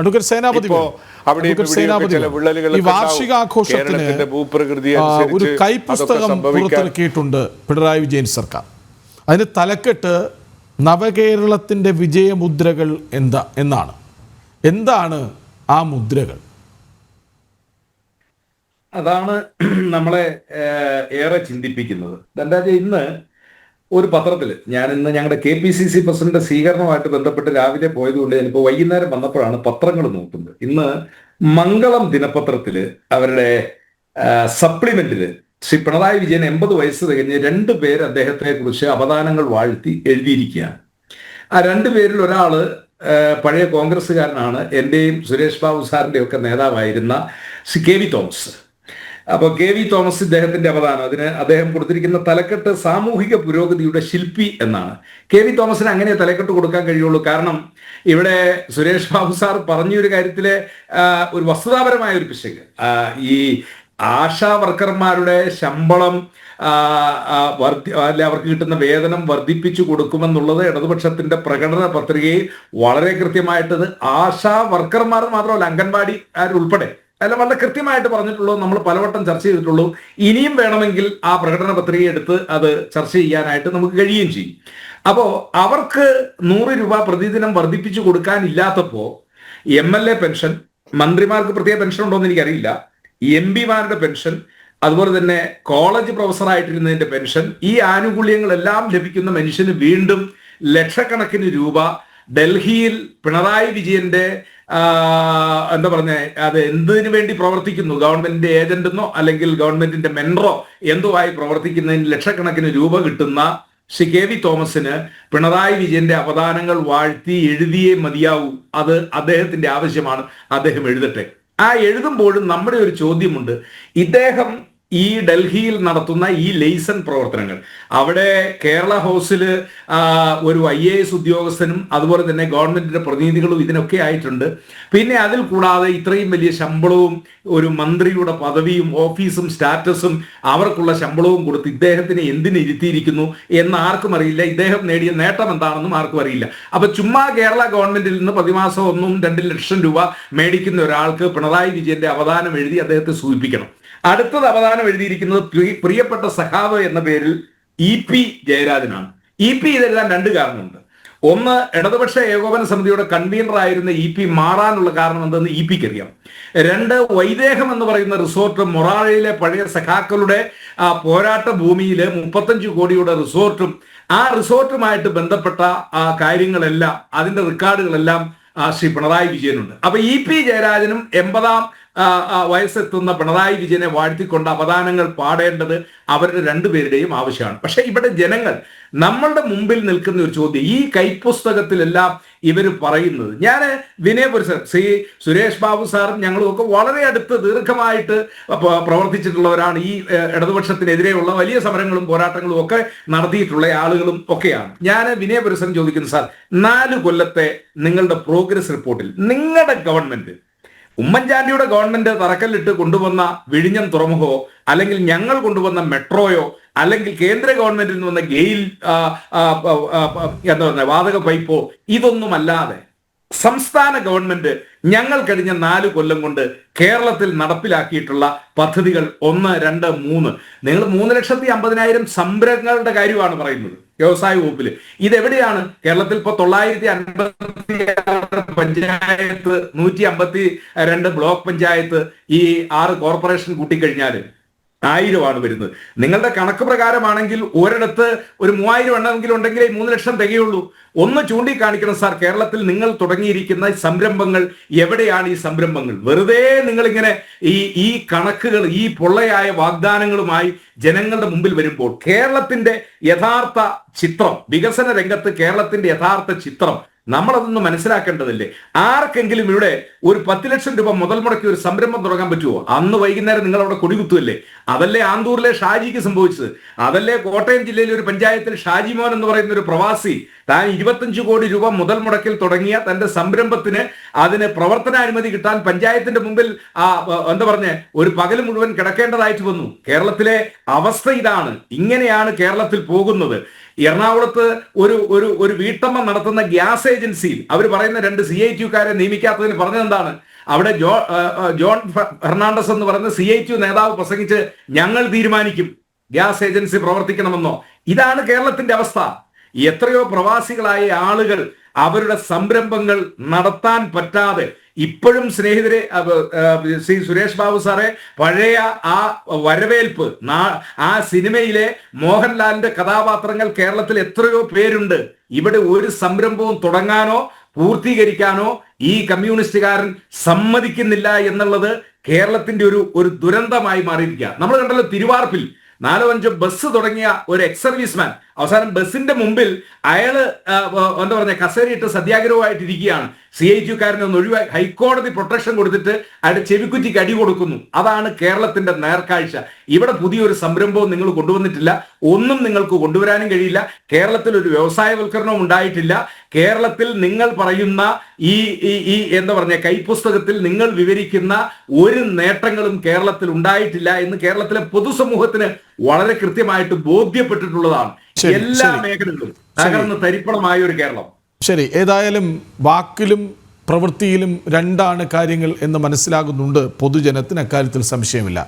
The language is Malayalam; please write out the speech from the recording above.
അഡ്വക്കേറ്റ് സേനാപതി അവിടെ ഈ വാർഷികാഘോഷത്തിന് ഒരു സംഭവിക്കാൻ പുറത്തിറക്കിയിട്ടുണ്ട് പിണറായി വിജയൻ സർക്കാർ. അതിന് തലക്കെട്ട് നവകേരളത്തിന്റെ വിജയമുദ്രകൾ എന്താ എന്നാണ്. എന്താണ് ആ മുദ്രകൾ? അതാണ് നമ്മളെ ഏറെ ചിന്തിപ്പിക്കുന്നത്. എന്താ ഇന്ന് ഒരു പത്രത്തിൽ ഞാൻ ഇന്ന് ഞങ്ങളുടെ K P C C president സ്വീകരണവുമായിട്ട് ബന്ധപ്പെട്ട് രാവിലെ പോയതുകൊണ്ട് ഞാനിപ്പോൾ വൈകുന്നേരം വന്നപ്പോഴാണ് പത്രങ്ങൾ നോക്കുന്നത്. ഇന്ന് മംഗളം ദിനപത്രത്തിൽ അവരുടെ സപ്ലിമെന്റിൽ ശ്രീ പിണറായി വിജയൻ എൺപത് വയസ്സ് തികഞ്ഞ് രണ്ട് പേര് അദ്ദേഹത്തെ കുറിച്ച് അവദാനങ്ങൾ വാഴ്ത്തി എഴുതിയിരിക്കുകയാണ്. ആ രണ്ടു പേരിൽ ഒരാൾ പഴയ കോൺഗ്രസ്സുകാരനാണ്. എന്റെയും സുരേഷ് ബാബു സാറിന്റെയും ഒക്കെ നേതാവായിരുന്ന ശ്രീ കെ വി തോമസ്. അപ്പോൾ കെ വി തോമസ് ഇദ്ദേഹത്തിന്റെ അവദാനം അതിന് അദ്ദേഹം കൊടുത്തിരിക്കുന്ന തലക്കെട്ട് സാമൂഹിക പുരോഗതിയുടെ ശില്പി എന്നാണ്. കെ വി തോമസിന് അങ്ങനെ തലക്കെട്ട് കൊടുക്കാൻ കഴിയുള്ളൂ. കാരണം ഇവിടെ സുരേഷ് ബാബു സാർ പറഞ്ഞൊരു കാര്യത്തിലെ ഒരു വസ്തുതാപരമായ ഒരു പിശക്. ഈ ആശാ വർക്കർമാരുടെ ശമ്പളം വർദ്ധി അല്ലെ അവർക്ക് കിട്ടുന്ന വേതനം വർദ്ധിപ്പിച്ചു കൊടുക്കുമെന്നുള്ളത് ഇടതുപക്ഷത്തിന്റെ പ്രകടന പത്രികയിൽ വളരെ കൃത്യമായിട്ടത് ആശാ വർക്കർമാർ മാത്രമല്ല അംഗൻവാടിക്കാരുൾപ്പെടെ അല്ല വളരെ കൃത്യമായിട്ട് പറഞ്ഞിട്ടുള്ളൂ. നമ്മൾ പലവട്ടം ചർച്ച ചെയ്തിട്ടുള്ളൂ. ഇനിയും വേണമെങ്കിൽ ആ പ്രകടന പത്രിക എടുത്ത് അത് ചർച്ച ചെയ്യാനായിട്ട് നമുക്ക് കഴിയുകയും ചെയ്യും. അപ്പോ അവർക്ക് നൂറ് രൂപ പ്രതിദിനം വർദ്ധിപ്പിച്ചു കൊടുക്കാനില്ലാത്തപ്പോ എം എൽ എ പെൻഷൻ മന്ത്രിമാർക്ക് പ്രത്യേക പെൻഷൻ ഉണ്ടോ എന്ന് എനിക്കറിയില്ല. എം പിമാരുടെ പെൻഷൻ അതുപോലെ തന്നെ കോളേജ് പ്രൊഫസറായിട്ടിരുന്നതിന്റെ പെൻഷൻ ഈ ആനുകൂല്യങ്ങളെല്ലാം ലഭിക്കുന്ന മനുഷ്യന് വീണ്ടും ലക്ഷക്കണക്കിന് രൂപ ഡൽഹിയിൽ പിണറായി വിജയന്റെ എന്താ പറഞ്ഞ അത് എന്തിനു വേണ്ടി പ്രവർത്തിക്കുന്നു? ഗവൺമെന്റിന്റെ ഏജന്റെന്നോ അല്ലെങ്കിൽ ഗവൺമെന്റിന്റെ മെൻറോ എന്തോ ആയി പ്രവർത്തിക്കുന്നതിന് ലക്ഷക്കണക്കിന് രൂപ കിട്ടുന്ന ശ്രീ കെ വി തോമസിന് പിണറായി വിജയന്റെ അവദാനങ്ങൾ വാഴ്ത്തി എഴുതിയേ മതിയാവൂ. അത് അദ്ദേഹത്തിന്റെ ആവശ്യമാണ്. അദ്ദേഹം എഴുതട്ടെ. ആ എഴുതുമ്പോഴും നമ്മുടെ ഒരു ചോദ്യമുണ്ട്. ഇദ്ദേഹം ഈ ഡൽഹിയിൽ നടത്തുന്ന ഈ ലെയ്സൺ പ്രവർത്തനങ്ങൾ. അവിടെ കേരള ഹൗസിൽ ഒരു ഐ എ എസ് ഉദ്യോഗസ്ഥനും അതുപോലെ തന്നെ ഗവൺമെന്റിന്റെ പ്രതിനിധികളും ഇതിനൊക്കെ ആയിട്ടുണ്ട്. പിന്നെ അതിൽ കൂടാതെ ഇത്രയും വലിയ ശമ്പളവും ഒരു മന്ത്രിയുടെ പദവിയും ഓഫീസും സ്റ്റാറ്റസും അവർക്കുള്ള ശമ്പളവും കൊടുത്ത് ഇദ്ദേഹത്തിന് എന്തിന് ഇരുത്തിയിരിക്കുന്നു എന്ന് ആർക്കും അറിയില്ല. ഇദ്ദേഹം നേടിയ നേട്ടം എന്താണെന്നും ആർക്കും അറിയില്ല. അപ്പൊ ചുമ്മാ കേരള ഗവൺമെന്റിൽ നിന്ന് പ്രതിമാസം ഒന്നും രണ്ട് ലക്ഷം രൂപ മേടിക്കുന്ന ഒരാൾക്ക് പിണറായി വിജയന്റെ അവദാനം എഴുതി അദ്ദേഹത്തെ സൂചിപ്പിക്കണം. അടുത്തത് അവധാനം എഴുതിയിരിക്കുന്നത് പ്രിയപ്പെട്ട സഖാവ് എന്ന പേരിൽ ഇ പി ജയരാജനാണ്. ഇ പി ഇതെഴുതാൻ രണ്ട് കാരണമുണ്ട്. ഒന്ന് ഇടതുപക്ഷ ഏകോപന സമിതിയുടെ കൺവീനർ ആയിരുന്ന ഇ പി മാറാനുള്ള കാരണം എന്തെന്ന് ഇ പിക്ക് അറിയാം. രണ്ട് വൈദേഹം എന്ന് പറയുന്ന റിസോർട്ട് മൊറാഴയിലെ പഴയ സഖാക്കളുടെ ആ പോരാട്ട ഭൂമിയിലെ മുപ്പത്തഞ്ച് കോടിയുടെ റിസോർട്ടും ആ റിസോർട്ടുമായിട്ട് ബന്ധപ്പെട്ട ആ കാര്യങ്ങളെല്ലാം അതിന്റെ റെക്കോർഡുകളെല്ലാം ശ്രീ പിണറായി വിജയനുണ്ട്. അപ്പൊ ഇ പി ജയരാജനും എൺപതാം വയസ്സെത്തുന്ന പിണറായി വിജയനെ വാഴ്ത്തിക്കൊണ്ട് അവദാനങ്ങൾ പാടേണ്ടത് അവരുടെ രണ്ടുപേരുടെയും ആവശ്യമാണ്. പക്ഷെ ഇവിടെ ജനങ്ങൾ നമ്മളുടെ മുമ്പിൽ നിൽക്കുന്ന ഒരു ചോദ്യം ഈ കൈപ്പുസ്തകത്തിലെല്ലാം ഇവർ പറയുന്നത്. ഞാൻ വിനയപുരസർ ശ്രീ സുരേഷ് ബാബു സാറും ഞങ്ങളും ഒക്കെ വളരെ അടുത്ത് ദീർഘമായിട്ട് പ്രവർത്തിച്ചിട്ടുള്ളവരാണ്. ഈ ഇടതുപക്ഷത്തിനെതിരെയുള്ള വലിയ സമരങ്ങളും പോരാട്ടങ്ങളും ഒക്കെ നടത്തിയിട്ടുള്ള ആളുകളും ഒക്കെയാണ്. ഞാൻ വിനയപുരസരൻ ചോദിക്കുന്നു സാർ നാല് കൊല്ലത്തെ നിങ്ങളുടെ പ്രോഗ്രസ് റിപ്പോർട്ടിൽ നിങ്ങളുടെ ഗവൺമെന്റ് ഉമ്മൻചാണ്ടിയുടെ ഗവൺമെന്റ് തറക്കല്ലിട്ട് കൊണ്ടുവന്ന വിഴിഞ്ഞം തുറമുഖമോ അല്ലെങ്കിൽ ഞങ്ങൾ കൊണ്ടുവന്ന മെട്രോയോ അല്ലെങ്കിൽ കേന്ദ്ര ഗവൺമെന്റിൽ നിന്ന് വന്ന ഗെയിൽ എന്താ പറയുക വാതക പൈപ്പോ ഇതൊന്നുമല്ലാതെ സംസ്ഥാന ഗവൺമെന്റ് ഞങ്ങൾ കഴിഞ്ഞ നാല് കൊല്ലം കൊണ്ട് കേരളത്തിൽ നടപ്പിലാക്കിയിട്ടുള്ള പദ്ധതികൾ ഒന്ന് രണ്ട് മൂന്ന്. നിങ്ങൾ മൂന്ന് ലക്ഷത്തി അമ്പതിനായിരം സംരംഭങ്ങളുടെ കാര്യമാണ് പറയുന്നത്. വ്യവസായ വകുപ്പിൽ ഇതെവിടെയാണ്? കേരളത്തിൽ ഇപ്പൊ തൊള്ളായിരത്തി അൻപത്തി പഞ്ചായത്ത് നൂറ്റി അമ്പത്തി രണ്ട് ബ്ലോക്ക് പഞ്ചായത്ത് ഈ ആറ് കോർപ്പറേഷൻ കൂട്ടിക്കഴിഞ്ഞാൽ ആയിരമാണ് വരുന്നത്. നിങ്ങളുടെ കണക്ക് പ്രകാരമാണെങ്കിൽ ഒരിടത്ത് ഒരു മൂവായിരം എണ്ണമെങ്കിലും ഉണ്ടെങ്കിലേ മൂന്ന് ലക്ഷം തികയുള്ളൂ. ഒന്ന് ചൂണ്ടിക്കാണിക്കണം സാർ കേരളത്തിൽ നിങ്ങൾ തുടങ്ങിയിരിക്കുന്ന സംരംഭങ്ങൾ എവിടെയാണ് ഈ സംരംഭങ്ങൾ? വെറുതെ നിങ്ങളിങ്ങനെ ഈ ഈ കണക്കുകൾ ഈ പൊള്ളയായ വാഗ്ദാനങ്ങളുമായി ജനങ്ങളുടെ മുമ്പിൽ വരുമ്പോൾ കേരളത്തിന്റെ യഥാർത്ഥ ചിത്രം വികസന രംഗത്ത് കേരളത്തിന്റെ യഥാർത്ഥ ചിത്രം നമ്മളതൊന്ന് മനസ്സിലാക്കേണ്ടതില്ലേ? ആർക്കെങ്കിലും ഇവിടെ ഒരു പത്ത് ലക്ഷം രൂപ മുതൽ മുടക്കി ഒരു സംരംഭം തുടങ്ങാൻ പറ്റുമോ അന്ന് വൈകുന്നേരം നിങ്ങൾ അവിടെ കൊടികുത്തുമല്ലേ അതല്ലേ ആന്തൂരിലെ ഷാജിക്ക് സംഭവിച്ചത്? അതല്ലേ കോട്ടയം ജില്ലയിലെ ഒരു പഞ്ചായത്തിൽ ഷാജി മോൻ എന്ന് പറയുന്ന ഒരു പ്രവാസി താൻ ഇരുപത്തഞ്ച് കോടി രൂപ മുതൽ മുടക്കിൽ തുടങ്ങിയ തന്റെ സംരംഭത്തിന് അതിന് പ്രവർത്തനാനുമതി കിട്ടാൻ പഞ്ചായത്തിന്റെ മുമ്പിൽ ആ എന്താ പറഞ്ഞ ഒരു പകൽ മുഴുവൻ കിടക്കേണ്ടതായിട്ട് വന്നു. കേരളത്തിലെ അവസ്ഥ ഇതാണ്. ഇങ്ങനെയാണ് കേരളത്തിൽ പോകുന്നത്. എറണാകുളത്ത് ഒരു ഒരു ഒരു വീട്ടമ്മ നടത്തുന്ന ഗ്യാസ് ഏജൻസിയിൽ അവർ പറയുന്ന രണ്ട് സി ഐ ടിക്കാരെ നിയമിക്കാത്തതിന് പറഞ്ഞത് എന്താണ് അവിടെ ജോ ജോൺ ഫെർണാണ്ടസ് എന്ന് പറയുന്ന സി ഐ ടി നേതാവ് പ്രസംഗിച്ച് ഞങ്ങൾ തീരുമാനിക്കും. ഗ്യാസ് ഏജൻസി പ്രവർത്തിക്കണമെന്നോ? ഇതാണ് കേരളത്തിന്റെ അവസ്ഥ. എത്രയോ പ്രവാസികളായ ആളുകൾ അവരുടെ സംരംഭങ്ങൾ നടത്താൻ പറ്റാതെ ഇപ്പോഴും സ്നേഹിതരെ ശ്രീ സുരേഷ് ബാബു സാറെ പഴയ ആ വരവേൽപ്പ് ആ സിനിമയിലെ മോഹൻലാലിന്റെ കഥാപാത്രങ്ങൾ കേരളത്തിൽ എത്രയോ പേരുണ്ട്. ഇവിടെ ഒരു സംരംഭവും തുടങ്ങാനോ പൂർത്തീകരിക്കാനോ ഈ കമ്മ്യൂണിസ്റ്റുകാരൻ സമ്മതിക്കുന്നില്ല എന്നുള്ളത് കേരളത്തിന്റെ ഒരു ഒരു ദുരന്തമായി മാറിയിരിക്കുക നമ്മൾ കണ്ടല്ലോ തിരുവാർപ്പിൽ നാലോ അഞ്ചോ ബസ് തുടങ്ങിയ ഒരു എക്സ് സർവീസ്മാൻ അവസാനം ബസ്സിന്റെ മുമ്പിൽ അയാൾ എന്താ പറഞ്ഞ കസേരയിട്ട് സത്യാഗ്രഹമായിട്ട് ഇരിക്കുകയാണ് സി ഐ ടിക്കാരനെ ഒന്ന് ഒഴിവാക്കി. ഹൈക്കോടതി പ്രൊട്ടക്ഷൻ കൊടുത്തിട്ട് അയാളുടെ ചെവിക്കുറ്റിക്ക് അടി കൊടുക്കുന്നു. അതാണ് കേരളത്തിന്റെ നേർക്കാഴ്ച. ഇവിടെ പുതിയൊരു സംരംഭവും നിങ്ങൾ കൊണ്ടുവന്നിട്ടില്ല. ഒന്നും നിങ്ങൾക്ക് കൊണ്ടുവരാനും കഴിയില്ല. കേരളത്തിൽ ഒരു വ്യവസായവൽക്കരണവും ഉണ്ടായിട്ടില്ല. കേരളത്തിൽ നിങ്ങൾ പറയുന്ന ഈ ഈ എന്താ പറഞ്ഞ കൈപുസ്തകത്തിൽ നിങ്ങൾ വിവരിക്കുന്ന ഒരു നേട്ടങ്ങളും കേരളത്തിൽ ഉണ്ടായിട്ടില്ല എന്ന് കേരളത്തിലെ പൊതുസമൂഹത്തിന് വളരെ കൃത്യമായിട്ട് ബോധ്യപ്പെട്ടിട്ടുള്ളതാണ്. എല്ലാ മേഖലകളും തകർന്ന് തരിപ്പണമായ ഒരു കേരളം. ശരി ഏതായാലും വാക്കിലും പ്രവൃത്തിയിലും രണ്ടാണ് കാര്യങ്ങൾ എന്ന് മനസ്സിലാകുന്നുണ്ട് പൊതുജനത്തിന് അക്കാര്യത്തിൽ സംശയമില്ല.